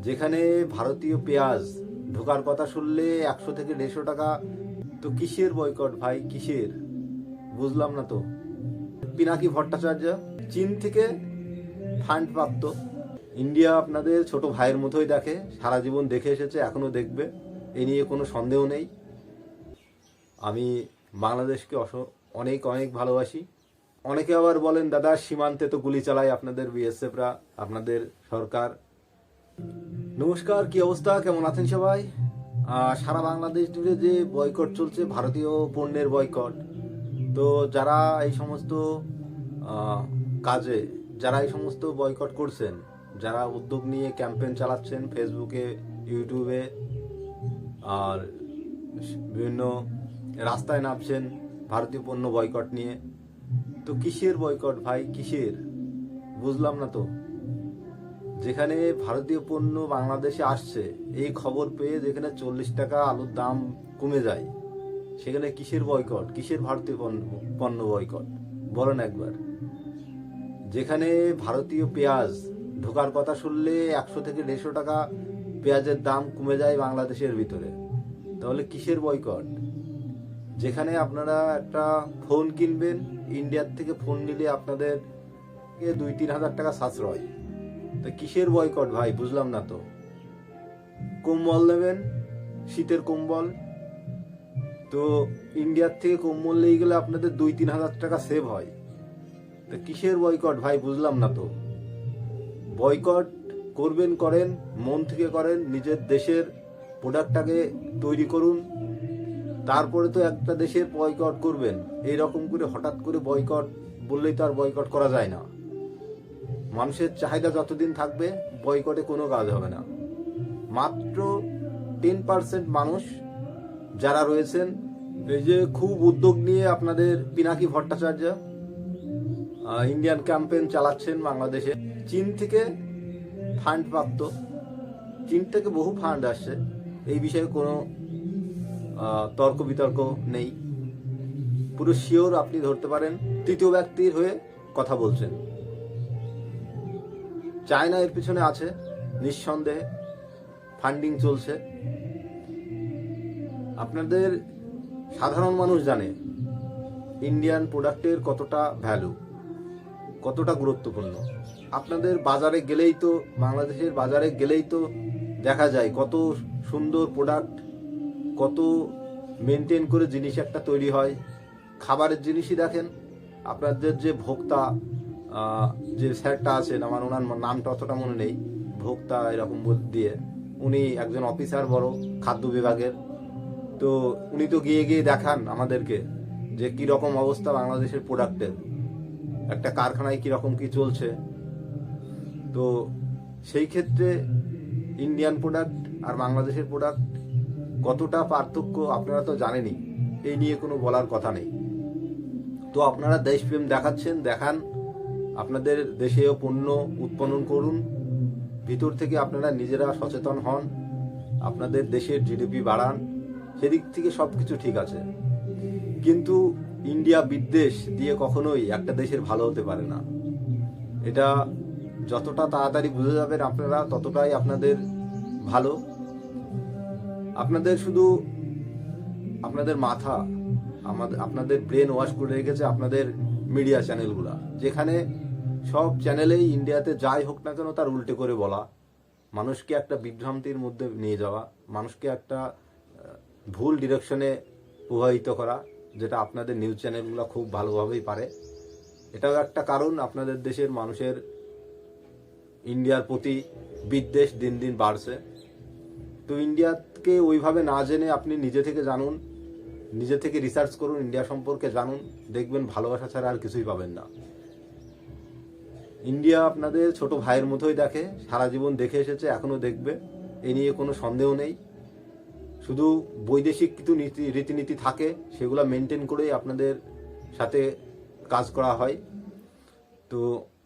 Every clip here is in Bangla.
যেখানে ভারতীয় পেঁয়াজ ঢোকার কথা শুনলে একশো থেকে দেড়শো টাকা। তো কিসের বয়কট ভাই? কিসের? বুঝলাম না তো। পিনাকি ভট্টাচার্য, চীন থেকে ফান্ড প্রাপ্ত। ইন্ডিয়া আপনাদের ছোট ভাইয়ের মতোই দেখে, সারা জীবন দেখে এসেছে, এখনও দেখবে। এ নিয়ে কোনো সন্দেহ নেই। আমি বাংলাদেশকে অস, অনেক অনেক ভালোবাসি। অনেকে আবার বলেন, দাদা, সীমান্তে তো গুলি চালায় আপনাদের বিএসএফরা, আপনাদের সরকার। নমস্কার, কি অবস্থা? কেমন আছেন সবাই? সারা বাংলাদেশ জুড়ে যে বয়কট চলছে, ভারতীয় পণ্যের বয়কট, তো যারা এই সমস্ত কাজে, যারা এই সমস্ত বয়কট করছেন, যারা উদ্যোগ নিয়ে ক্যাম্পেন চালাচ্ছেন, ফেসবুকে, ইউটিউবে, আর বিভিন্ন রাস্তায় নামছেন ভারতীয় পণ্য বয়কট নিয়ে, তো কিসের বয়কট ভাই? কিসের? বুঝলাম না তো। যেখানে ভারতীয় পণ্য বাংলাদেশে আসছে, এই খবর পেয়ে যেখানে চল্লিশ টাকা আলুর দাম কমে যায়, সেখানে কিসের বয়কট? কিসের ভারতীয় পণ্য পণ্য বয়কট? বলেন একবার। যেখানে ভারতীয় পেঁয়াজ ঢোকার কথা শুনলে একশো থেকে দেড়শো টাকা পেঁয়াজের দাম কমে যায় বাংলাদেশের ভিতরে। তাহলে কিসের বয়কট? যেখানে আপনারা একটা ফোন কিনবেন, ইন্ডিয়ার থেকে ফোন নিলে আপনাদের দুই তিন হাজার টাকা সাশ্রয়। তো কিসের বয়কট ভাই? বুঝলাম না তো। কম্বল নেবেন? শীতের কম্বল? তো ইন্ডিয়ার থেকে কম্বল নিয়ে গেলে আপনাদের দুই তিন হাজার টাকা সেভ হয়। তা কিসের বয়কট ভাই? বুঝলাম না তো। বয়কট করবেন, করেন, মন থেকে করেন, নিজের দেশের প্রোডাক্টটাকে তৈরি করুন। তারপরে তো একটা দেশের বয়কট করবেন। এই রকম করে হঠাৎ করে বয়কট বললেই তো আর বয়কট করা যায় না। মানুষের চাহিদা যতদিন থাকবে, বয়কটে কোনো কাজ হবে না। মাত্র টেন পার্সেন্ট মানুষ যারা রয়েছেন, এই যে খুব উদ্যোগ নিয়ে আপনাদের পিনাকি ভট্টাচার্য ইন্ডিয়ান ক্যাম্পেইন চালাচ্ছেন বাংলাদেশে। চীন থেকে ফান্ড প্রাপ্ত। চীন থেকে বহু ফান্ড আসছে। এই বিষয়ে কোনো তর্ক বিতর্ক নেই। পুরো শিওর আপনি ধরতে পারেন, তৃতীয় ব্যক্তির হয়ে কথা বলছেন। চায়না এর পিছনে আছে, নিঃসন্দেহে। ফান্ডিং চলছে। আপনাদের সাধারণ মানুষ জানে ইন্ডিয়ান প্রোডাক্টের কতটা ভ্যালু কতটা গুরুত্বপূর্ণ। আপনাদের বাজারে গেলেই তো, বাংলাদেশের বাজারে গেলেই তো দেখা যায় কত সুন্দর প্রোডাক্ট কত মেনটেন করে জিনিস একটা তৈরি হয়। খাবারের জিনিসই দেখেন, আপনাদের যে ভোক্তা যে স্যারটা আছেন, আমার ওনার নামটা অতটা মনে নেই, ভোক্তা এরকম দিয়ে। উনি একজন অফিসার বড়, খাদ্য বিভাগের। তো উনি তো গিয়ে গিয়ে দেখান আমাদেরকে যে কি রকম অবস্থা বাংলাদেশের প্রোডাক্টের একটা কারখানায় কি রকম কি চলছে। তো সেই ক্ষেত্রে ইন্ডিয়ান প্রোডাক্ট আর বাংলাদেশের প্রোডাক্ট কতটা পার্থক্য আপনারা তো জানেনই, এই নিয়ে কোনো বলার কথা নেই। তো আপনারা দেশপ্রেম দেখাচ্ছেন, দেখান। আপনাদের দেশেও পণ্য উৎপাদন করুন। ভিতর থেকে আপনারা নিজেরা সচেতন হন। আপনাদের দেশের জিডিপি বাড়ান। সেদিক থেকে সব কিছু ঠিক আছে। কিন্তু ইন্ডিয়া বিদ্বেষ দিয়ে কখনোই একটা দেশের ভালো হতে পারে না। এটা যতটা তাড়াতাড়ি বুঝে যাবেন আপনারা, ততটাই আপনাদের ভালো। আপনাদের শুধু আপনাদের মাথা, আমাদের, আপনাদের ব্রেন ওয়াশ করে রেখেছে, আপনাদের মিডিয়া চ্যানেলগুলা যেখানে সব চ্যানেলেই ইন্ডিয়াতে যাই হোক না কেন তার উল্টে করে বলা, মানুষকে একটা বিভ্রান্তির মধ্যে নিয়ে যাওয়া, মানুষকে একটা ভুল ডিরেকশনে প্রভাবিত করা, যেটা আপনাদের নিউজ চ্যানেলগুলো খুব ভালোভাবেই পারে। এটাও একটা কারণ, আপনাদের দেশের মানুষের ইন্ডিয়ার প্রতি বিদ্বেষ দিন দিন বাড়ছে। তো ইন্ডিয়াকে ওইভাবে না জেনে আপনি নিজে থেকে জানুন নিজে থেকে রিসার্চ করুন ইন্ডিয়া সম্পর্কে জানুন, দেখবেন ভালোবাসা ছাড়া আর কিছুই পাবেন না। ইন্ডিয়া আপনাদের ছোট ভাইয়ের মতোই দেখে, সারা জীবন দেখে এসেছে, এখনও দেখবে, এ নিয়ে কোনো সন্দেহ নেই। শুধু বৈদেশিক কিছু নীতি, রীতিনীতি থাকে, সেগুলো মেনটেন করেই আপনাদের সাথে কাজ করা হয়। তো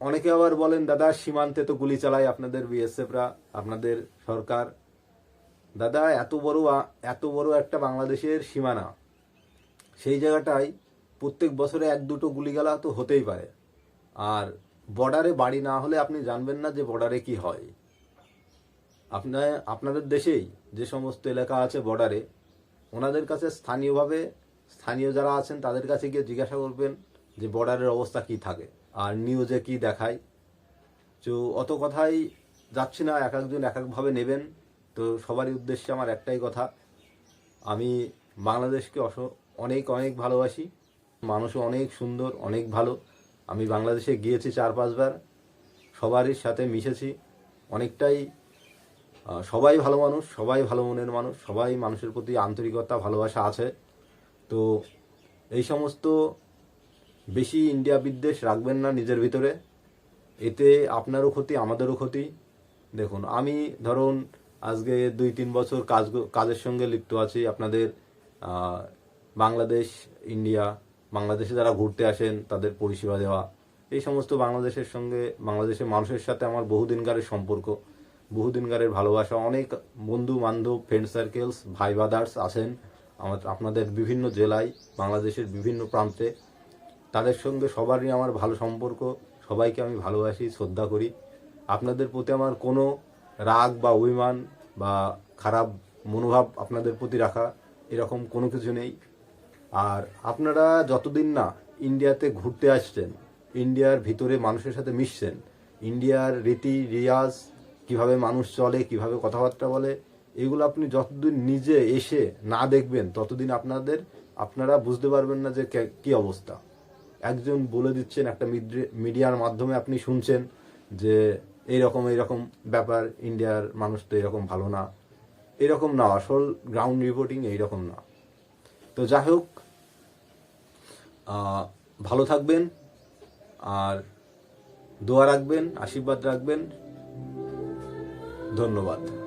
অনেকে আবার বলেন, দাদা, সীমান্তে তো গুলি চালায় আপনাদের বিএসএফরা, আপনাদের সরকার। দাদা, এত বড় এত বড় একটা বাংলাদেশের সীমানা সেই জায়গাটায় প্রত্যেক বছরে এক দুটো গুলিগালা তো হতেই পারে। আর বর্ডারে বাড়ি না হলে আপনি জানবেন না যে বর্ডারে কি হয়। আপনার আপনাদের দেশেই যে সমস্ত এলাকা আছে বর্ডারে ওনাদের কাছে স্থানীয়ভাবে স্থানীয় যারা আছেন তাদের কাছে গিয়ে জিজ্ঞাসা করবেন যে বর্ডারের অবস্থা কি থাকে আর নিউজে কি দেখায়। তো অত কথাই যাচ্ছি না, এক একজন এক একভাবে নেবেন। তো সবারই উদ্দেশ্যে আমার একটাই কথা, আমি বাংলাদেশকে অনেক অনেক ভালোবাসি। মানুষও অনেক সুন্দর, অনেক ভালো। আমি বাংলাদেশে গিয়েছি চার, পাঁচবার। সবারই সাথে মিশেছি। অনেকটাই সবাই ভালো মানুষ, সবাই ভালো মনের মানুষ, সবাই মানুষের প্রতি আন্তরিকতা, ভালোবাসা আছে। তো এই সমস্ত বেশি ইন্ডিয়া বিদ্বেষ রাখবেন না নিজের ভিতরে। এতে আপনারও ক্ষতি, আমাদেরও ক্ষতি। দেখুন, আমি ধরুন আজকে দুই, তিন বছর কাজ, কাজের সঙ্গে লিপ্ত আছি। আপনাদের বাংলাদেশ, ইন্ডিয়া, বাংলাদেশে যারা ঘুরতে আসেন, তাদের পরিষেবা দেওয়া। এই সমস্ত বাংলাদেশের সঙ্গে, বাংলাদেশের মানুষের সাথে আমার বহুদিনকারের সম্পর্ক, বহুদিনকারের ভালোবাসা। অনেক বন্ধু বান্ধব ফ্রেন্ড সার্কেলস ভাই বাদার্স আছেন আমার, আপনাদের বিভিন্ন জেলায়, বাংলাদেশের বিভিন্ন প্রান্তে। তাদের সঙ্গে সবারই আমার ভালো সম্পর্ক, সবাইকে আমি ভালোবাসি, শ্রদ্ধা করি। আপনাদের প্রতি আমার কোনো রাগ বা অভিমান বা খারাপ মনোভাব আপনাদের প্রতি রাখা এরকম কোনো কিছু নেই। আর আপনারা যতদিন না ইন্ডিয়াতে ঘুরতে আসছেন, ইন্ডিয়ার ভিতরে মানুষের সাথে মিশছেন, ইন্ডিয়ার রীতি, রিয়াজ, কীভাবে মানুষ চলে, কীভাবে কথাবার্তা বলে, এগুলো আপনি যতদিন নিজে এসে না দেখবেন, ততদিন আপনাদের, আপনারা বুঝতে পারবেন না যে কে- অবস্থা। একজন বলে দিচ্ছেন, একটা মিডি- মিডিয়ার মাধ্যমে আপনি শুনছেন যে এইরকম এইরকম ব্যাপার, ইন্ডিয়ার মানুষ তো এরকম ভালো না। এরকম না, আসল গ্রাউন্ড রিপোর্টিং এইরকম না। তো যাই হোক ভালো থাকবেন আর দোয়া রাখবেন আশীর্বাদ রাখবেন। ধন্যবাদ।